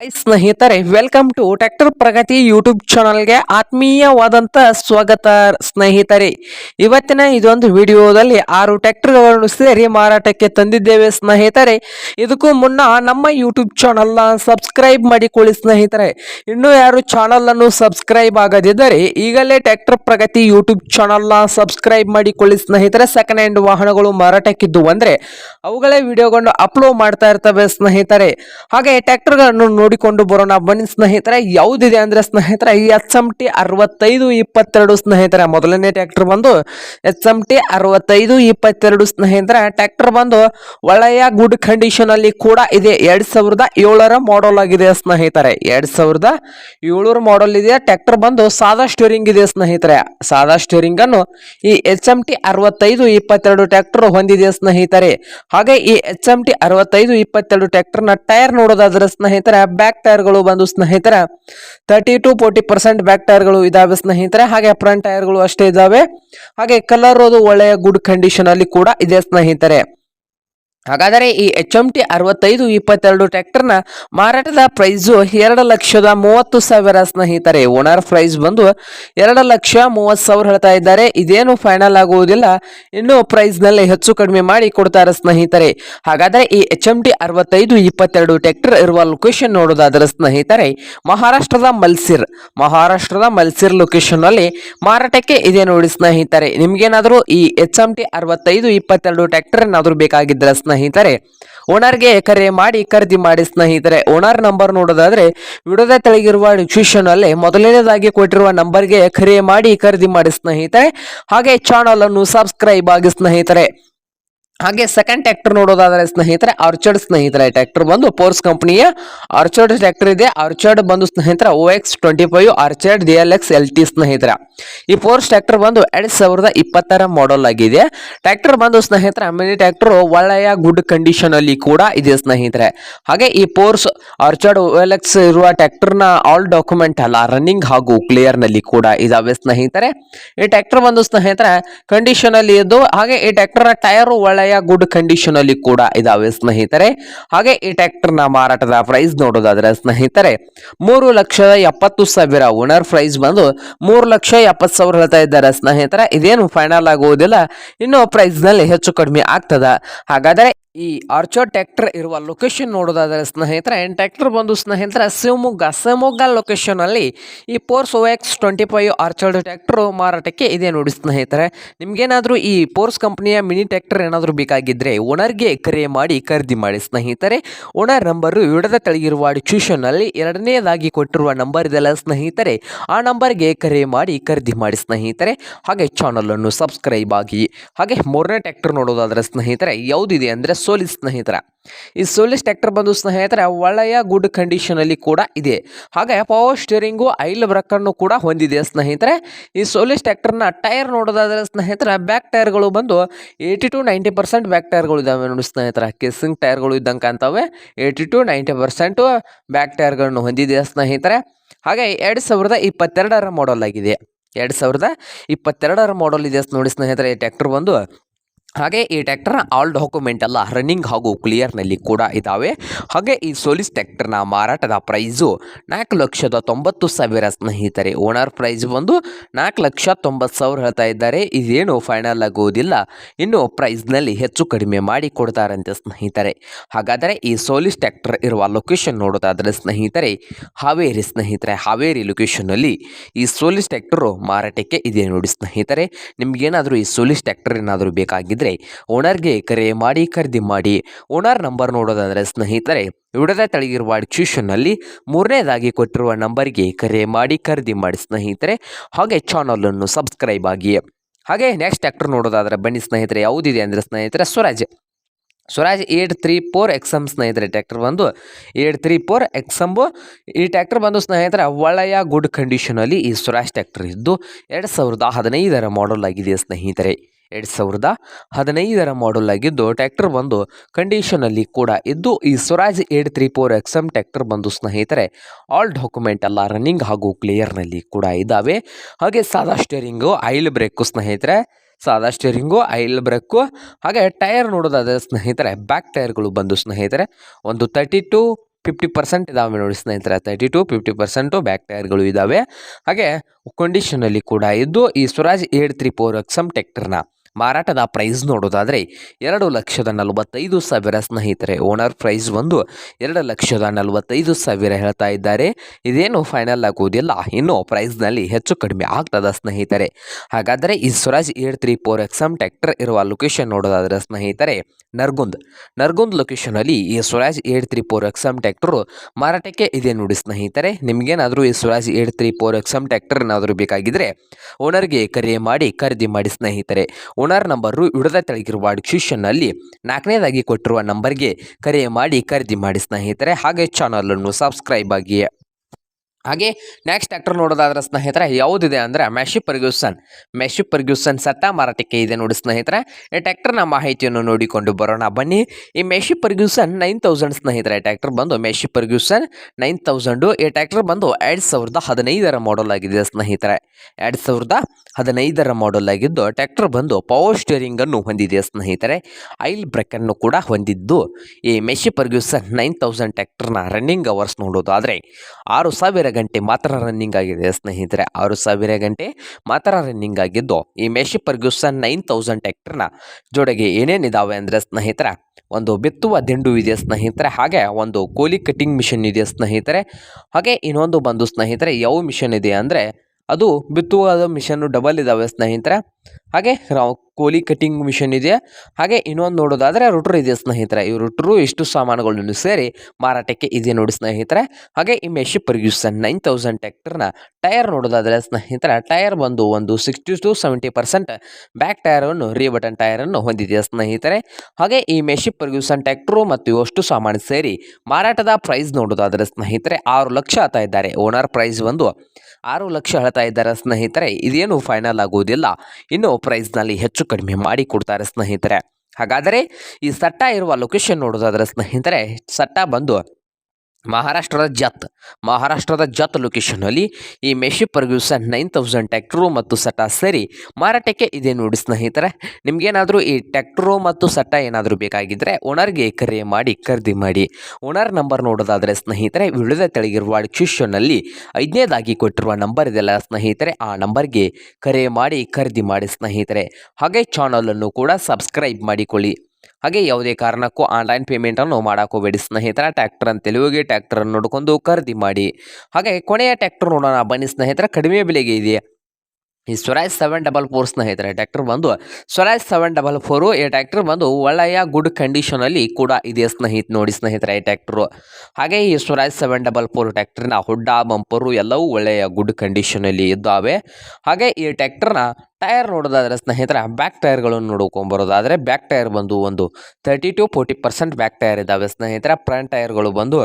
ಸ್ನೇಹಿತರೆ welcome to tractor Pragati YouTube ಚಾನಲ್ಗೆ ಆತ್ಮೀಯವಾದಂತ ಸ್ವಾಗತ ಸ್ನೇಹಿತರೆ. ಇವತ್ತಿನ ಇದೊಂದು ವಿಡಿಯೋದಲ್ಲಿ ಆರು ಟ್ರ್ಯಾಕ್ಟರ್ಗಳನ್ನು ಸೇರಿ ಮಾರಾಟಕ್ಕೆ ತಂದಿದ್ದೇವೆ ಸ್ನೇಹಿತರೆ. ಇದಕ್ಕೂ ಮುನ್ನ ನಮ್ಮ ಯೂಟ್ಯೂಬ್ ಚಾನಲ್ನ ಸಬ್ಸ್ಕ್ರೈಬ್ ಮಾಡಿಕೊಳ್ಳಿ ಸ್ನೇಹಿತರೆ. ಇನ್ನೂ ಯಾರು ಚಾನಲನ್ನು ಸಬ್ಸ್ಕ್ರೈಬ್ ಆಗದಿದ್ದರೆ ಈಗಲೇ ಟ್ರ್ಯಾಕ್ಟರ್ ಪ್ರಗತಿ ಯೂಟ್ಯೂಬ್ ಚಾನಲ್ನ ಸಬ್ಸ್ಕ್ರೈಬ್ ಮಾಡಿಕೊಳ್ಳಿ ಸ್ನೇಹಿತರೆ. ಸೆಕೆಂಡ್ ಹ್ಯಾಂಡ್ ವಾಹನಗಳು ಮಾರಾಟಕ್ಕಿದ್ದು ಅಂದರೆ ಅವುಗಳೇ ವಿಡಿಯೋಗಳನ್ನು ಅಪ್ಲೋಡ್ ಮಾಡ್ತಾ ಇರ್ತವೆ ಸ್ನೇಹಿತರೆ. ಹಾಗೆ ಟ್ರ್ಯಾಕ್ಟರ್ಗಳನ್ನು ನೋಡಿಕೊಂಡು ಬರೋಣ. ಬನ್ನಿ ಸ್ನೇಹಿತರೆ, ಯಾವುದಿದೆ ಅಂದ್ರೆ ಸ್ನೇಹಿತರೆ ಎಚ್ ಎಂ ಟಿ ಅರವತ್ತೈದು ಇಪ್ಪತ್ತೆರಡು ಸ್ನೇಹಿತರೆ. ಮೊದಲನೇ ಟ್ರ್ಯಾಕ್ಟರ್ ಬಂದು ಎಚ್ ಎಂ ಟಿ ಅರವತ್ತೈದು ಇಪ್ಪತ್ತೆರಡು ಸ್ನೇಹಿತರೆ. ಟ್ರ್ಯಾಕ್ಟರ್ ಬಂದು ಒಳ್ಳೆಯ ಗುಡ್ ಕಂಡೀಷನ್ ಅಲ್ಲಿ ಕೂಡ ಇದೆ. ಎರಡ್ ಸಾವಿರದ ಏಳರ ಮಾಡಲ್ ಆಗಿದೆ ಸ್ನೇಹಿತರೆ. ಎರಡ್ ಸಾವಿರದ ಏಳರ ಮಾಡಲ್ ಇದೆ. ಟ್ರ್ಯಾಕ್ಟರ್ ಬಂದು ಸಾದಾ ಸ್ಟೇರಿಂಗ್ ಇದೆ ಸ್ನೇಹಿತರೆ. ಸಾದಾ ಸ್ಟೇರಿಂಗ್ ಅನ್ನು ಈ ಎಚ್ ಎಂ ಟಿ ಅರವತ್ತೈದು ಇಪ್ಪತ್ತೆರಡು ಟ್ರ್ಯಾಕ್ಟರ್ ಹೊಂದಿದೆ ಸ್ನೇಹಿತರೆ. ಹಾಗೆ ಈ ಎಚ್ ಎಂ ಟಿ ಅರವತ್ತೈದು ಇಪ್ಪತ್ತೆರಡು ಟ್ರ್ಯಾಕ್ಟರ್ನ ಟೈರ್ ನೋಡೋದಾದ್ರೆ ಸ್ನೇಹಿತರೆ ಬ್ಯಾಕ್ ಟೈರ್ಗಳು ಬಂದು ಸ್ನೇಹಿತರೆ. Thirty to forty percent back ಟೈರ್ಗಳು ಇದಾವೆ ಸ್ನೇಹಿತರೆ. ಹಾಗೆ ಫ್ರಂಟ್ ಟೈರ್ಗಳು ಅಷ್ಟೇ ಇದಾವೆ. ಹಾಗೆ ಕಲರ್ ಅದು ಒಳ್ಳೆಯ ಗುಡ್ ಕಂಡೀಷನ್ ಅಲ್ಲಿ ಕೂಡ ಇದೆ ಸ್ನೇಹಿತರೆ. ಹಾಗಾದರೆ ಈ ಎಚ್ ಎಂ ಟಿ ಅರವತ್ತೈದು ಇಪ್ಪತ್ತೆರಡು ಟ್ರ್ಯಾಕ್ಟರ್ನ ಮಾರಾಟದ ಪ್ರೈಸು ಎರಡು ಲಕ್ಷದ ಮೂವತ್ತು ಸಾವಿರ ಸ್ನೇಹಿತರೆ. ಓನರ್ ಪ್ರೈಸ್ ಬಂದು ಎರಡು ಲಕ್ಷ ಮೂವತ್ತು ಸಾವಿರ ಹೇಳ್ತಾ ಇದ್ದಾರೆ. ಇದೇನು ಫೈನಲ್ ಆಗುವುದಿಲ್ಲ. ಇನ್ನೂ ಪ್ರೈಸ್ನಲ್ಲಿ ಹೆಚ್ಚು ಕಡಿಮೆ ಮಾಡಿ ಕೊಡ್ತಾರೆ ಸ್ನೇಹಿತರೆ. ಹಾಗಾದರೆ ಈ ಎಚ್ ಎಂ ಟಿ ಅರವತ್ತೈದು ಇಪ್ಪತ್ತೆರಡು ಟ್ರ್ಯಾಕ್ಟರ್ ಇರುವ ಲೊಕೇಶನ್ ನೋಡೋದಾದರೆ ಸ್ನೇಹಿತರೆ, ಮಹಾರಾಷ್ಟ್ರದ ಮಲ್ಸಿರ್. ಮಹಾರಾಷ್ಟ್ರದ ಮಲ್ಸಿರ್ ಲೊಕೇಶನ್ ಅಲ್ಲಿ ಮಾರಾಟಕ್ಕೆ ಇದೆ ನೋಡಿ ಸ್ನೇಹಿತರೆ. ನಿಮಗೇನಾದರೂ ಈ ಎಚ್ ಎಂ ಟಿ ಅರವತ್ತೈದು ಇಪ್ಪತ್ತೆರಡು ಟ್ರ್ಯಾಕ್ಟರ್ ಏನಾದರೂ ಬೇಕಾಗಿದ್ದರೆ ಸ್ನೇಹಿತರೆ. ಓನರ್ಗೆ ಕರೆ ಮಾಡಿ ಖರೀದಿ ಮಾಡಿ ಸ್ನೇಹಿತರೆ ಓನರ್ ನಂಬರ್ ನೋಡೋದಾದ್ರೆ ವಿಡಿಯೋದ ತೆಳಗಿರುವ ಡಿಸ್ಕ್ರಿಪ್ಷನ್ ಅಲ್ಲಿ ಮೊದಲನೇದಾಗಿ ಕೊಟ್ಟಿರುವ ನಂಬರ್ಗೆ ಕರೆ ಮಾಡಿ ಖರೀದಿ ಮಾಡಿ ಸ್ನೇಹಿತರೆ, ಹಾಗೆ ಚಾನಲ್ ಅನ್ನು ಸಬ್ಸ್ಕ್ರೈಬ್ ಆಗಿ ಸ್ನೇಹಿತರೆ. ಹಾಗೆ ಸೆಕೆಂಡ್ ಟ್ರ್ಯಾಕ್ಟರ್ ನೋಡೋದಾದ್ರೆ ಸ್ನೇಹಿತರೆ ಆರ್ಚರ್ಡ್ ಸ್ನೇಹಿತರೆ ಟ್ರ್ಯಾಕ್ಟರ್ ಬಂದು ಪೋರ್ಸ್ ಕಂಪನಿಯ ಆರ್ಚರ್ಡ್ ಟ್ರ್ಯಾಕ್ಟರ್ ಇದೆ. ಆರ್ಚರ್ಡ್ ಬಂದು ಸ್ನೇಹಿತರೆ O X twenty five orchard D L X L T ಸ್ನೇಹಿತರ. ಈ ಪೋರ್ಸ್ ಟ್ರ್ಯಾಕ್ಟರ್ ಬಂದು ಎರಡ್ ಸಾವಿರದ ಇಪ್ಪತ್ತರ ಮಾಡೆಲ್ ಆಗಿದೆ. ಟ್ರ್ಯಾಕ್ಟರ್ ಬಂದು ಸ್ನೇಹಿತರ ಮಿನಿ ಟ್ರ್ಯಾಕ್ಟರ್ ಒಳ್ಳೆಯ ಗುಡ್ ಕಂಡೀಷನ್ ಅಲ್ಲಿ ಕೂಡ ಇದೆ ಸ್ನೇಹಿತರೆ. ಹಾಗೆ ಈ Force Orchard O L X ಇರುವ ಟ್ರ್ಯಾಕ್ಟರ್ನ ಆಲ್ ಡಾಕ್ಯುಮೆಂಟ್ ಅಲ್ಲ ರನ್ನಿಂಗ್ ಹಾಗೂ ಕ್ಲಿಯರ್ನಲ್ಲಿ ಕೂಡ ಇದಾವೆ ಸ್ನೇಹಿತರೆ. ಈ ಟ್ರ್ಯಾಕ್ಟರ್ ಬಂದು ಸ್ನೇಹಿತರೆ ಕಂಡೀಷನ್ ಅಲ್ಲಿ ಇದ್ದು, ಹಾಗೆ ಈ ಟ್ರ್ಯಾಕ್ಟರ್ನ ಟೈರ್ ಒಳ್ಳೆಯ ಗುಡ್ ಕಂಡೀಷನ್ ಅಲ್ಲಿ ಕೂಡ ಇದಾವೆ ಸ್ನೇಹಿತರೆ. ಹಾಗೆ ಈ ಟ್ರ್ಯಾಕ್ಟರ್ನ ಮಾರಾಟದ ಪ್ರೈಸ್ ನೋಡೋದಾದ್ರೆ ಸ್ನೇಹಿತರೆ, ಮೂರು ಲಕ್ಷದ ಎಪ್ಪತ್ತು ಸಾವಿರ ಓನರ್ ಪ್ರೈಸ್ ಬಂದು ಮೂರು ಲಕ್ಷ ಎಪ್ಪತ್ತು ಸಾವಿರ ಹೇಳ್ತಾ ಇದ್ದಾರೆ ಸ್ನೇಹಿತರೆ. ಇದೇನು ಫೈನಲ್ ಆಗುವುದಿಲ್ಲ ಇನ್ನು ಪ್ರೈಸ್ನಲ್ಲಿ ಹೆಚ್ಚು ಕಡಿಮೆ ಆಗ್ತದ. ಹಾಗಾದರೆ ಈ ಆರ್ಚೋ ಟ್ರ್ಯಾಕ್ಟರ್ ಇರುವ ಲೊಕೇಶನ್ ನೋಡೋದಾದ್ರೆ ಸ್ನೇಹಿತರೆ ಟ್ಯಾಕ್ಟರ್ ಬಂದು ಸ್ನೇಹಿತರೆ, ಶಿವಮೊಗ್ಗ ಶಿವಮೊಗ್ಗ ಲೊಕೇಶನ್ ಅಲ್ಲಿ ಈ Force O X twenty five orchard tractor ಮಾರಾಟಕ್ಕೆ ಇದೆ ನೋಡಿ ಸ್ನೇಹಿತರೆ. ನಿಮ್ಗೇನಾದ್ರೂ ಈ ಪೋರ್ಸ್ ಕಂಪನಿಯ ಮಿನಿ ಟ್ಯಾಕ್ಟರ್ ಏನಾದರೂ ಬೇಕಾಗಿದ್ರೆ ಓನರ್ಗೆ ಕರೆ ಮಾಡಿ ಖರೀದಿ ಮಾಡಿ. ಸ್ನೇಹಿತರೆ, ಓನರ್ ನಂಬರು ವಿಡದ ಟ್ಯೂಷನ್ ಅಲ್ಲಿ ಎರಡನೇದಾಗಿ ಕೊಟ್ಟಿರುವ ನಂಬರ್ ಇದೆಲ್ಲ ಸ್ನೇಹಿತರೆ, ಆ ನಂಬರ್ಗೆ ಕರೆ ಮಾಡಿ ಖರೀದಿ ಮಾಡಿ ಸ್ನೇಹಿತರೆ. ಹಾಗೆ ಚಾನಲ್ ಅನ್ನು ಸಬ್ಸ್ಕ್ರೈಬ್ ಆಗಿ, ಹಾಗೆ ಮೂರನೇ ಟ್ಯಾಕ್ಟರ್ ನೋಡೋದಾದ್ರೆ ಸ್ನೇಹಿತರೆ, ಯಾವುದಿದೆ ಅಂದ್ರೆ ಸೋಲಿಸ್ ಸ್ನೇಹಿತರ. ಈ ಸೋಲಿಸ್ ಟ್ಯಾಕ್ಟರ್ ಬಂದು ಸ್ನೇಹಿತರೆ, ಒಳ್ಳೆಯ ಗುಡ್ ಕಂಡೀಷನ್ ಅಲ್ಲಿ ಕೂಡ ಇದೆ. ಹಾಗೆ ಪವರ್ ಸ್ಟೇರಿಂಗು ಐಲ್ ಬ್ರಕ್ಕನ್ನು ಕೂಡ ಹೊಂದಿದೆ ಸ್ನೇಹಿತರೆ. ಈ ಸೋಲಿಸ್ನ ಟೈರ್ ನೋಡೋದಾದ್ರೆ ಸ್ನೇಹಿತರೆ, ಬ್ಯಾಕ್ ಟೈರ್ಗಳು ಬಂದು eighty to ninety percent back ಟೈರ್ಗಳು ಇದ್ದಾವೆ ನೋಡಿ ಸ್ನೇಹಿತರ. ಕಿಸ್ಸಿಂಗ್ ಟೈರ್ಗಳು ಇದ್ದಂಗೆ ಕಾಣ್ತವೆ. Eighty to ninety percent back ಟೈರ್ಗಳನ್ನು ಹೊಂದಿದೆ ಸ್ನೇಹಿತರೆ? ಹಾಗೆ ಎರಡು ಸಾವಿರದ ಇಪ್ಪತ್ತೆರಡರ ಮಾಡಲ್ ಆಗಿದೆ. ಎರಡು ಸಾವಿರದ ಇಪ್ಪತ್ತೆರಡರ ಮಾಡಲ್ ಇದೆ ನೋಡಿ ಸ್ನೇಹಿತರೆ. ಈ ಟ್ಯಾಕ್ಟರ್ ಬಂದು ಹಾಗೆ ಈ ಟ್ರ್ಯಾಕ್ಟರ್ನ ಆಲ್ ಡಾಕ್ಯುಮೆಂಟ್ ಎಲ್ಲ ರನ್ನಿಂಗ್ ಹಾಗೂ ಕ್ಲಿಯರ್ನಲ್ಲಿ ಕೂಡ ಇದ್ದಾವೆ ಹಾಗೆ ಈ ಸೋಲಿಸ್ ಟ್ಯಾಕ್ಟರ್ನ ಮಾರಾಟದ ಪ್ರೈಸು ನಾಲ್ಕು ಲಕ್ಷದ ತೊಂಬತ್ತು ಸಾವಿರ ಸ್ನೇಹಿತರೆ ಓನರ್ ಪ್ರೈಸ್ ಬಂದು ನಾಲ್ಕು ಲಕ್ಷ ತೊಂಬತ್ತು ಸಾವಿರ ಹೇಳ್ತಾ ಇದ್ದಾರೆ. ಇದೇನು ಫೈನಲ್ ಆಗುವುದಿಲ್ಲ ಇನ್ನು ಪ್ರೈಸ್ನಲ್ಲಿ ಹೆಚ್ಚು ಕಡಿಮೆ ಮಾಡಿ ಕೊಡ್ತಾರಂತೆ ಸ್ನೇಹಿತರೆ. ಹಾಗಾದರೆ ಈ ಸೋಲಿಸ್ ಟ್ಯಾಕ್ಟರ್ ಇರುವ ಲೊಕೇಶನ್ ನೋಡೋದಾದರೆ ಸ್ನೇಹಿತರೆ, ಹಾವೇರಿ ಸ್ನೇಹಿತರೆ, ಹಾವೇರಿ ಲೊಕೇಶನ್ನಲ್ಲಿ ಈ ಸೋಲಿಸ್ ಟ್ಯಾಕ್ಟರು ಮಾರಾಟಕ್ಕೆ ಇದೆ ನೋಡಿ ಸ್ನೇಹಿತರೆ. ನಿಮಗೇನಾದರೂ ಈ ಸೋಲಿಸ್ ಟ್ಯಾಕ್ಟರ್ ಏನಾದರೂ ಬೇಕಾಗಿದ್ದರೆ ಓನರ್ಗೆ ಕರೆ ಮಾಡಿ ಖರೀದಿ ಮಾಡಿ. ಓನರ್ ನಂಬರ್ ನೋಡೋದಾದರೆ ಸ್ನೇಹಿತರೆ, ವಿಡದ ತಳಗಿರುವ ಡಿಸ್ಕ್ರಿಪ್ಷನ್ನಲ್ಲಿ ಮೂರನೇದಾಗಿ ಕೊಟ್ಟಿರುವ ನಂಬರ್ಗೆ ಕರೆ ಮಾಡಿ ಖರೀದಿ ಮಾಡಿ ಸ್ನೇಹಿತರೆ, ಹಾಗೆ ಚಾನಲನ್ನು ಸಬ್ಸ್ಕ್ರೈಬ್ ಆಗಿ. ಹಾಗೆ ನೆಕ್ಸ್ಟ್ ಟ್ರ್ಯಾಕ್ಟರ್ ನೋಡೋದಾದರೆ ಬನ್ನಿ ಸ್ನೇಹಿತರೆ, ಯಾವುದಿದೆ ಅಂದರೆ ಸ್ನೇಹಿತರೆ, Swaraj. Swaraj eight three four XM ಸ್ನೇಹಿತರೆ ಟ್ಯಾಕ್ಟರ್ ಬಂದು ಏಟ್ ತ್ರೀ ಫೋರ್ ಎಕ್ಸಂಬು ಈ ಟ್ಯಾಕ್ಟರ್ ಬಂದು ಸ್ನೇಹಿತರೆ, ಒಳ್ಳೆಯ ಗುಡ್ ಕಂಡೀಷನಲ್ಲಿ ಈ ಸ್ವರಾಜ್ ಟ್ಯಾಕ್ಟರ್ ಇದ್ದು ಎರಡು ಸಾವಿರದ ಹದಿನೈದರ ಮಾಡಲ್ ಆಗಿದೆ ಸ್ನೇಹಿತರೆ. ಎರಡು ಸಾವಿರದ ಹದಿನೈದರ ಮಾಡಲ್ ಆಗಿದ್ದು ಟ್ರ್ಯಾಕ್ಟರ್ ಬಂದು ಕಂಡೀಷನಲ್ಲಿ ಕೂಡ ಇದ್ದು, ಈ Swaraj eight three four XM tractor ಬಂದು ಸ್ನೇಹಿತರೆ ಆಲ್ ಡಾಕ್ಯುಮೆಂಟ್ ಎಲ್ಲ ರನ್ನಿಂಗ್ ಹಾಗೂ ಕ್ಲಿಯರ್ನಲ್ಲಿ ಕೂಡ ಇದ್ದಾವೆ. ಹಾಗೆ ಸಾದಾ ಸ್ಟೇರಿಂಗು ಆಯಿಲ್ ಬ್ರೇಕು ಸ್ನೇಹಿತರೆ, ಸಾದಾ ಸ್ಟೇರಿಂಗು ಆಯಿಲ್ ಬ್ರೇಕು ಹಾಗೆ ಟೈರ್ ನೋಡೋದಾದ್ರೆ ಸ್ನೇಹಿತರೆ ಬ್ಯಾಕ್ ಟೈರ್ಗಳು ಬಂದು ಸ್ನೇಹಿತರೆ, ಒಂದು ತರ್ಟಿ ಟು ಫಿಫ್ಟಿ ಪರ್ಸೆಂಟ್ ಇದಾವೆ ನೋಡಿ ಸ್ನೇಹಿತರೆ thirty to fifty percent back ಟೈರ್ಗಳು ಇದ್ದಾವೆ. ಹಾಗೆ ಕಂಡೀಷನಲ್ಲಿ ಕೂಡ ಇದ್ದು, ಈ Swaraj eight three four XM ಟ್ಯಾಕ್ಟರ್ನ ಮಾರಾಟದ ಪ್ರೈಸ್ ನೋಡೋದಾದರೆ ಎರಡು ಲಕ್ಷದ ನಲವತ್ತೈದು ಸಾವಿರ ಸ್ನೇಹಿತರೆ. ಓನರ್ ಪ್ರೈಸ್ ಒಂದು ಎರಡು ಲಕ್ಷದ ನಲವತ್ತೈದು ಸಾವಿರ ಹೇಳ್ತಾ ಇದ್ದಾರೆ. ಇದೇನು ಫೈನಲ್ ಆಗುವುದಿಲ್ಲ ಇನ್ನು ಪ್ರೈಸ್ನಲ್ಲಿ ಹೆಚ್ಚು ಕಡಿಮೆ ಆಗ್ತದ ಸ್ನೇಹಿತರೆ. ಹಾಗಾದರೆ ಈ Swaraj eight three four XM tractor ಇರುವ ಲೊಕೇಶನ್ ನೋಡೋದಾದರೆ ಸ್ನೇಹಿತರೆ ನರ್ಗುಂದ್. ನರ್ಗುಂದ್ ಲೊಕೇಶನಲ್ಲಿ ಈ Swaraj eight three four XM tractor ಮಾರಾಟಕ್ಕೆ ಇದೆ ನೋಡಿ ಸ್ನೇಹಿತರೆ. ನಿಮಗೇನಾದರೂ ಈ Swaraj eight three four XM tractor ಏನಾದರೂ ಬೇಕಾಗಿದ್ದರೆ ಓನರ್ಗೆ ಕರೆ ಮಾಡಿ, ಖರೀದಿ ಮಾಡಿ ಸ್ನೇಹಿತರೆ. ಓನರ್ ನಂಬರು ಹಿಡಿದ ತೆಳಗಿರುವ ಡಿಸ್ಕ್ರಿಪ್ಷನ್ನಲ್ಲಿ ನಾಲ್ಕನೇದಾಗಿ ಕೊಟ್ಟಿರುವ ನಂಬರ್ಗೆ ಕರೆ ಮಾಡಿ, ಖರೀದಿ ಮಾಡಿ ಸ್ನೇಹಿತರೆ. ಹಾಗೆ ಚಾನಲನ್ನು ಸಬ್ಸ್ಕ್ರೈಬ್ ಆಗಿ ಹಾಗೆ ನೆಕ್ಸ್ಟ್ ಆ್ಯಕ್ಟರ್ ನೋಡೋದಾದ್ರೆ ಸ್ನೇಹಿತರೆ, ಯಾವುದಿದೆ ಅಂದರೆ ಮೆಶಿ ಪರ್ಗ್ಯೂಸನ್ ಮೆಶಿ ಪರ್ಗ್ಯೂಸನ್ ಸತ್ತ ಮಾರಾಟಕ್ಕೆ ಇದೆ ನೋಡಿ ಸ್ನೇಹಿತರೆ. ಈ ಟ್ಯಾಕ್ಟರ್ನ ಮಾಹಿತಿಯನ್ನು ನೋಡಿಕೊಂಡು ಬರೋಣ. ಬನ್ನಿ. ಈ ಮೆಶಿ ಪರ್ಗ್ಯೂಸನ್ ನೈನ್ ತೌಸಂಡ್ ಸ್ನೇಹಿತರೆ ಟ್ಯಾಕ್ಟರ್ ಬಂದು ಮೆಶಿ ಪರ್ಗ್ಯೂಸನ್ ನೈನ್ ತೌಸಂಡು ಈ ಟ್ಯಾಕ್ಟರ್ ಬಂದು ಎರಡು ಸಾವಿರದ ಹದಿನೈದರ ಮಾಡಲ್ ಆಗಿದೆ ಸ್ನೇಹಿತರೆ. ಎರಡು ಸಾವಿರದ ಹದಿನೈದರ ಮಾಡಲ್ ಆಗಿದ್ದು ಟ್ಯಾಕ್ಟರ್ ಬಂದು ಪವರ್ ಸ್ಟೇರಿಂಗನ್ನು ಹೊಂದಿದೆ ಸ್ನೇಹಿತರೆ. ಐಲ್ ಬ್ರೇಕನ್ನು ಕೂಡ ಹೊಂದಿದ್ದು, ಈ ಮೆಶಿ ಪರ್ಗ್ಯೂಸನ್ ನೈನ್ ತೌಸಂಡ್ ಟ್ಯಾಕ್ಟರ್ನ ರನ್ನಿಂಗ್ ಅವರ್ಸ್ ನೋಡೋದಾದರೆ ಆರು ಸಾವಿರ ಗಂಟೆ ಮಾತ್ರ ರನ್ನಿಂಗ್ ಆಗಿದೆ ಸ್ನೇಹಿತರೆ. ಆರು ಸಾವಿರ ಗಂಟೆ ಮಾತ್ರ ರನ್ನಿಂಗ್ ಆಗಿದ್ದು, ಈ ಮೆಶಿ ಪರ್ಗ್ಯೂಸನ್ ನೈನ್ ತೌಸಂಡ್ ಟ್ಯಾಕ್ಟರ್ನ ಜೋಡೆಗೆ ಏನೇನಿದಾವೆ ಅಂದರೆ ಸ್ನೇಹಿತರೆ, ಒಂದು ಬಿತ್ತುವ ದಿಂಡು ಇದೆ ಸ್ನೇಹಿತರೆ, ಹಾಗೆ ಒಂದು ಕೋಲಿ ಕಟಿಂಗ್ ಮಿಷನ್ ಇದೆ ಸ್ನೇಹಿತರೆ. ಹಾಗೆ ಇನ್ನೊಂದು ಬಂದು ಸ್ನೇಹಿತರೆ, ಯಾವ ಮಿಷನ್ ಇದೆ ಅಂದರೆ ಅದು ಬಿತ್ತುವ ಮಿಷನ್ನು ಡಬಲ್ ಇದ್ದಾವೆ ಸ್ನೇಹಿತರೆ. ಹಾಗೆ ಕೋಲಿ ಕಟಿಂಗ್ ಮಿಷನ್ ಇದೆ ಹಾಗೆ ಇನ್ನೊಂದು ನೋಡೋದಾದರೆ ರುಟ್ರ್ ಇದೆ ಸ್ನೇಹಿತರೆ? ಈ ರುಟ್ರು ಇಷ್ಟು ಸಾಮಾನುಗಳನ್ನು ಸೇರಿ ಮಾರಾಟಕ್ಕೆ ಇದೆ ನೋಡಿ ಸ್ನೇಹಿತರೆ? ಹಾಗೆ ಈ ಮೆಶಿ ಪರ್ಗ್ಯೂಸನ್ ನೈನ್ ತೌಸಂಡ್ ಟ್ಯಾಕ್ಟರ್ನ ಟೈರ್ ನೋಡೋದಾದರೆ ಸ್ನೇಹಿತರೆ, ಟೈರ್ ಬಂದು ಒಂದು sixty to seventy percent back ಟೈರನ್ನು ರೀ ಬಟನ್ ಟೈರನ್ನು ಹೊಂದಿದೆ ಸ್ನೇಹಿತರೆ? ಹಾಗೆ ಈ ಮೆಶಿ ಪರ್ಗ್ಯೂಸನ್ ಟ್ಯಾಕ್ಟ್ರು ಮತ್ತು ಇವಷ್ಟು ಸಾಮಾನು ಸೇರಿ ಮಾರಾಟದ ಪ್ರೈಸ್ ನೋಡೋದಾದರೆ ಸ್ನೇಹಿತರೆ ಆರು ಲಕ್ಷ ಆಗ್ತಾ ಇದ್ದಾರೆ. ಓನರ್ ಪ್ರೈಸ್ ಒಂದು ಆರು ಲಕ್ಷ ಹೇಳ್ತಾ ಇದ್ದಾರೆ ಸ್ನೇಹಿತರೆ. ಇದೇನು ಫೈನಲ್ ಆಗುವುದಿಲ್ಲ ಇನ್ನು ಪ್ರೈಸ್ನಲ್ಲಿ ಹೆಚ್ಚು ಕಡಿಮೆ ಮಾಡಿ ಕೊಡ್ತಾರೆ ಸ್ನೇಹಿತರೆ. ಹಾಗಾದರೆ ಈ ಸಟ್ಟ ಇರುವ ಲೊಕೇಶನ್ ನೋಡೋದಾದರೆ ಸ್ನೇಹಿತರೆ, ಸಟ್ಟ ಬಂದು ಮಹಾರಾಷ್ಟ್ರದ ಜತ್. ಮಹಾರಾಷ್ಟ್ರದ ಜತ್ ಲೊಕೇಶನಲ್ಲಿ ಈ Massey Ferguson nine thousand tractor ಮತ್ತು ಸಟ ಸೇರಿ ಮಾರಾಟಕ್ಕೆ ಇದೆ ನೋಡಿ ಸ್ನೇಹಿತರೆ. ನಿಮಗೇನಾದರೂ ಈ ಟ್ಯಾಕ್ಟ್ರು ಮತ್ತು ಸಟ ಏನಾದರೂ ಬೇಕಾಗಿದ್ದರೆ ಓನರ್ಗೆ ಕರೆ ಮಾಡಿ, ಖರೀದಿ ಮಾಡಿ. ಓನರ್ ನಂಬರ್ ನೋಡೋದಾದರೆ ಸ್ನೇಹಿತರೆ ವಿಳಿದ ತೆಳಗಿರುವ ಡಿಸ್ಕ್ರಿಪ್ಷನ್ನಲ್ಲಿ ಐದನೇದಾಗಿ ಕೊಟ್ಟಿರುವ ನಂಬರ್ ಇದೆಲ್ಲ ಸ್ನೇಹಿತರೆ, ಆ ನಂಬರ್ಗೆ ಕರೆ ಮಾಡಿ, ಖರೀದಿ ಮಾಡಿ ಸ್ನೇಹಿತರೆ. ಹಾಗೆ ಚಾನಲನ್ನು ಕೂಡ ಸಬ್ಸ್ಕ್ರೈಬ್ ಮಾಡಿಕೊಳ್ಳಿ. ಹಾಗೆ ಯಾವುದೇ ಕಾರಣಕ್ಕೂ ಆನ್ಲೈನ್ ಪೇಮೆಂಟನ್ನು ಮಾಡೋಕೋಬೇಡಿ ಸ್ನೇಹಿತರ ಟ್ಯಾಕ್ಟರ್ ಅಂತೇಳಿ ಹೋಗಿ ಟ್ಯಾಕ್ಟರನ್ನು ನೋಡಿಕೊಂಡು ಖರೀದಿ ಮಾಡಿ. ಹಾಗೆ ಕೊನೆಯ ಟ್ಯಾಕ್ಟರ್ ನೋಡೋಣ. ಬನ್ನಿ ಸ್ನೇಹಿತರ, ಕಡಿಮೆ ಬೆಲೆಗೆ ಇದೆ ಈ ಸ್ವರಾಜ್ ಸೆವೆನ್ ಡಬಲ್ ಫೋರ್ ಸ್ನೇಹಿತರೆ ಟ್ಯಾಕ್ಟರ್ ಬಂದು ಸ್ವರಾಜ್ ಸೆವೆನ್ ಡಬಲ್ ಫೋರು ಈ ಟ್ಯಾಕ್ಟರ್ ಬಂದು ಒಳ್ಳೆಯ ಗುಡ್ ಕಂಡೀಷನಲ್ಲಿ ಕೂಡ ಇದೆ ಸ್ನೇಹಿತ ನೋಡಿ ಸ್ನೇಹಿತರೆ, ಈ ಟ್ಯಾಕ್ಟ್ರು ಹಾಗೆ ಈ ಸ್ವರಾಜ್ ಸೆವೆನ್ ಡಬಲ್ ಫೋರ್ ಟ್ಯಾಕ್ಟರ್ನ ಹುಡ್ಡ ಬಂಪರು ಎಲ್ಲವೂ ಒಳ್ಳೆಯ ಗುಡ್ ಕಂಡೀಷನಲ್ಲಿ ಇದ್ದಾವೆ. ಹಾಗೆ ಈ ಟ್ಯಾಕ್ಟರ್ನ ಟೈರ್ ನೋಡೋದಾದರೆ ಸ್ನೇಹಿತರೆ ಬ್ಯಾಕ್ ಟೈರ್ಗಳನ್ನು ನೋಡ್ಕೊಂಬರೋದಾದರೆ ಬ್ಯಾಕ್ ಟೈರ್ ಬಂದು ಒಂದು thirty to forty percent back tyre ಇದ್ದಾವೆ ಸ್ನೇಹಿತರೆ. ಫ್ರಂಟ್ ಟೈರ್ಗಳು ಬಂದು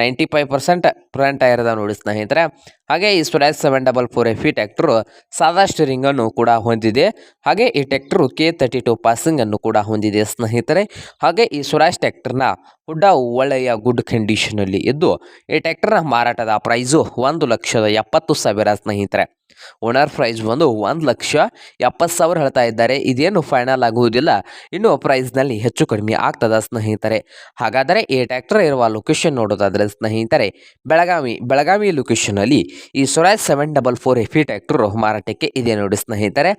ninety five percent front tyre ಇದಾವೆ ನೋಡಿ ಸ್ನೇಹಿತರೆ. ಹಾಗೆ ಈ Swaraj seven double four F E tractor ಸಾದಾ ಸ್ಟೀರಿಂಗನ್ನು ಕೂಡ ಹೊಂದಿದೆ. ಹಾಗೆ ಈ ಟ್ಯಾಕ್ಟ್ರು ಕೆ ತರ್ಟಿ ಟು ಪಾಸಿಂಗನ್ನು ಕೂಡ ಹೊಂದಿದೆ ಸ್ನೇಹಿತರೆ. ಹಾಗೆ ಈ ಸ್ವರಾಜ್ ಟ್ಯಾಕ್ಟರ್ನ ಹುಡ್ಡ ಒಳ್ಳೆಯ ಗುಡ್ ಕಂಡೀಷನಲ್ಲಿ ಇದ್ದು, ಈ ಟ್ಯಾಕ್ಟರ್ನ ಮಾರಾಟದ ಪ್ರೈಸು ಒಂದು ಲಕ್ಷದ ಎಪ್ಪತ್ತು ಸಾವಿರ ಸ್ನೇಹಿತರೆ. ಓನರ್ ಪ್ರೈಸ್ ಬಂದು ಒಂದು ಲಕ್ಷ ಎಪ್ಪತ್ತು ಸಾವಿರ ಹೇಳ್ತಾ ಇದ್ದಾರೆ. ಇದೇನು ಫೈನಲ್ ಆಗುವುದಿಲ್ಲ. ಇನ್ನು ಪ್ರೈಸ್ನಲ್ಲಿ ಹೆಚ್ಚು ಕಡಿಮೆ ಆಗ್ತದ ಸ್ನೇಹಿತರೆ. ಹಾಗಾದರೆ ಈ ಟ್ಯಾಕ್ಟರ್ ಇರುವ ಲೊಕೇಶನ್ ನೋಡೋದಾದರೆ ಸ್ನೇಹಿತರೆ, ಬೆಳಗಾವಿ ಬೆಳಗಾವಿ ಲೊಕೇಶನಲ್ಲಿ ಈ Swaraj seven double four F E tractor ಮಾರಾಟಕ್ಕೆ ಇದೆ ನೋಡಿ ಸ್ನೇಹಿತರೆ.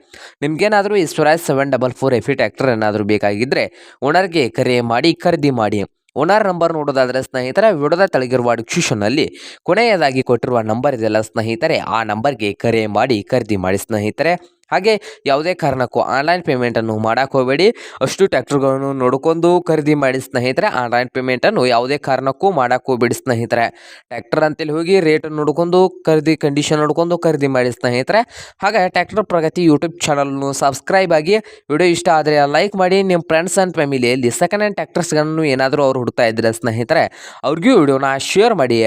ನಿಮಗೇನಾದರೂ ಈ Swaraj seven double four F E tractor ಏನಾದರೂ ಬೇಕಾಗಿದ್ದರೆ ಓನರ್ಗೆ ಕರೆ ಮಾಡಿ, ಖರೀದಿ ಮಾಡಿ. ಓನರ್ ನಂಬರ್ ನೋಡೋದಾದರೆ ಸ್ನೇಹಿತರೆ, ವಿಡದ ತೆಳಗಿರುವ ಡಿಸ್ಕ್ರಿಪ್ಷನ್ನಲ್ಲಿ ಕೊನೆಯದಾಗಿ ಕೊಟ್ಟಿರುವ ನಂಬರ್ ಇದೆಲ್ಲ ಸ್ನೇಹಿತರೆ, ಆ ನಂಬರ್ಗೆ ಕರೆ ಮಾಡಿ, ಖರೀದಿ ಮಾಡಿ ಸ್ನೇಹಿತರೆ. ಹಾಗೆ ಯಾವುದೇ ಕಾರಣಕ್ಕೂ ಆನ್ಲೈನ್ ಪೇಮೆಂಟನ್ನು ಮಾಡೋಕೆ ಹೋಗಬೇಡಿ. ಅಷ್ಟು ಟ್ಯಾಕ್ಟ್ರುಗಳನ್ನು ನೋಡ್ಕೊಂಡು ಖರೀದಿ ಮಾಡಿ ಸ್ನೇಹಿತರೆ ಆನ್ಲೈನ್ ಪೇಮೆಂಟನ್ನು ಯಾವುದೇ ಕಾರಣಕ್ಕೂ ಮಾಡಕ್ಕೆ ಹೋಗಬೇಡಿ ಸ್ನೇಹಿತರೆ. ಟ್ಯಾಕ್ಟರ್ ಅಂತೇಳಿ ಹೋಗಿ ರೇಟ್ ನೋಡ್ಕೊಂಡು, ಖರೀದಿ ಕಂಡೀಷನ್ ನೋಡ್ಕೊಂಡು ಖರೀದಿ ಮಾಡಿ ಸ್ನೇಹಿತರೆ. ಹಾಗೆ ಟ್ಯಾಕ್ಟರ್ ಪ್ರಗತಿ ಯೂಟ್ಯೂಬ್ ಚಾನಲ್ನು ಸಬ್ಸ್ಕ್ರೈಬ್ ಆಗಿ ವಿಡಿಯೋ ಇಷ್ಟ ಆದರೆ ಲೈಕ್ ಮಾಡಿ. ನಿಮ್ಮ ಫ್ರೆಂಡ್ಸ್ ಆ್ಯಂಡ್ ಫ್ಯಾಮಿಲಿಯಲ್ಲಿ ಸೆಕೆಂಡ್ ಹ್ಯಾಂಡ್ ಟ್ಯಾಕ್ಟರ್ಸ್ಗಳನ್ನು ಏನಾದರೂ ಅವ್ರು ಹುಡ್ತಾ ಇದ್ದರೆ ಸ್ನೇಹಿತರೆ, ಅವ್ರಿಗೂ ವಿಡಿಯೋನ ಶೇರ್ ಮಾಡಿ